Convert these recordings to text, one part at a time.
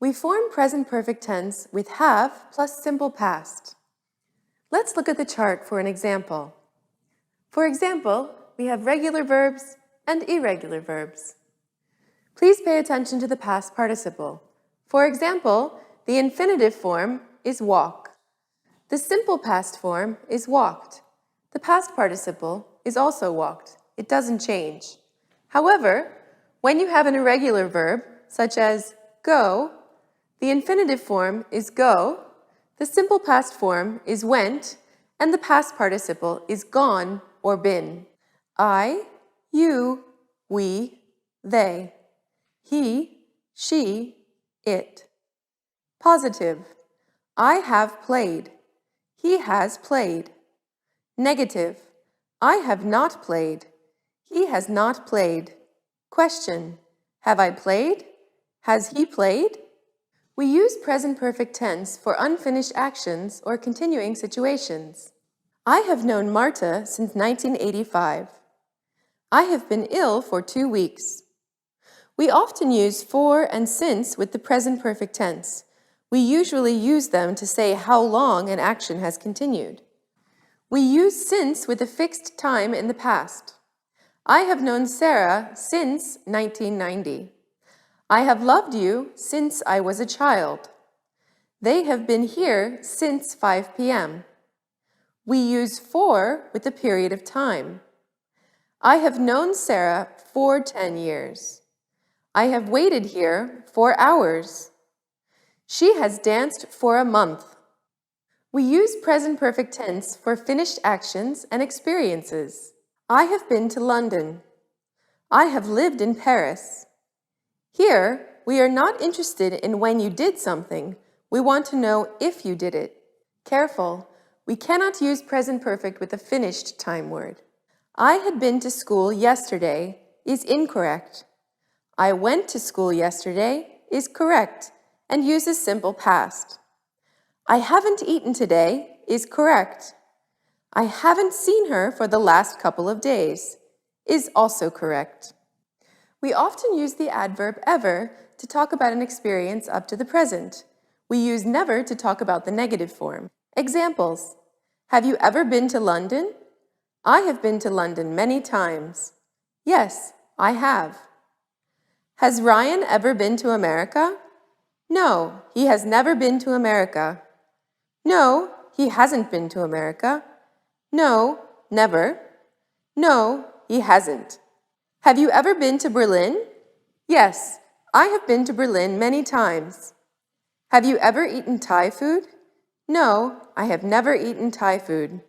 We form present perfect tense with have plus simple past. Let's look at the chart for an example. For example, we have regular verbs and irregular verbs. Please pay attention to the past participle. For example, the infinitive form is walk. The simple past form is walked. The past participle is also walked. It doesn't change. However, when you have an irregular verb, such as go, the infinitive form is go, the simple past form is went, and the past participle is gone or been. I, you, we, they. He, she, it. Positive. I have played. He has played. Negative. I have not played. He has not played. Question. Have I played? Has he played? We use present perfect tense for unfinished actions or continuing situations. I have known Marta since 1985. I have been ill for two weeks. We often use for and since with the present perfect tense. We usually use them to say how long an action has continued. We use since with a fixed time in the past. I have known Sarah since 1990. I have loved you since I was a child. They have been here since 5 p.m. We use for with a period of time. I have known Sarah for 10 years. I have waited here for hours. She has danced for a month. We use present perfect tense for finished actions and experiences. I have been to London. I have lived in Paris. Here, we are not interested in when you did something. We want to know if you did it. Careful, we cannot use present perfect with a finished time word. I had been to school yesterday is incorrect. I went to school yesterday is correct and uses simple past. I haven't eaten today is correct. I haven't seen her for the last couple of days is also correct. We often use the adverb ever to talk about an experience up to the present. We use never to talk about the negative form. Examples. Have you ever been to London? I have been to London many times. Yes, I have. Has Ryan ever been to America? No, he has never been to America. No, he hasn't been to America. No, never. No, he hasn't. Have you ever been to Berlin? Yes, I have been to Berlin many times. Have you ever eaten Thai food? No, I have never eaten Thai food.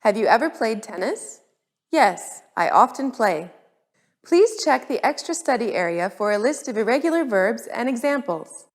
Have you ever played tennis? Yes, I often play. Please check the extra study area for a list of irregular verbs and examples.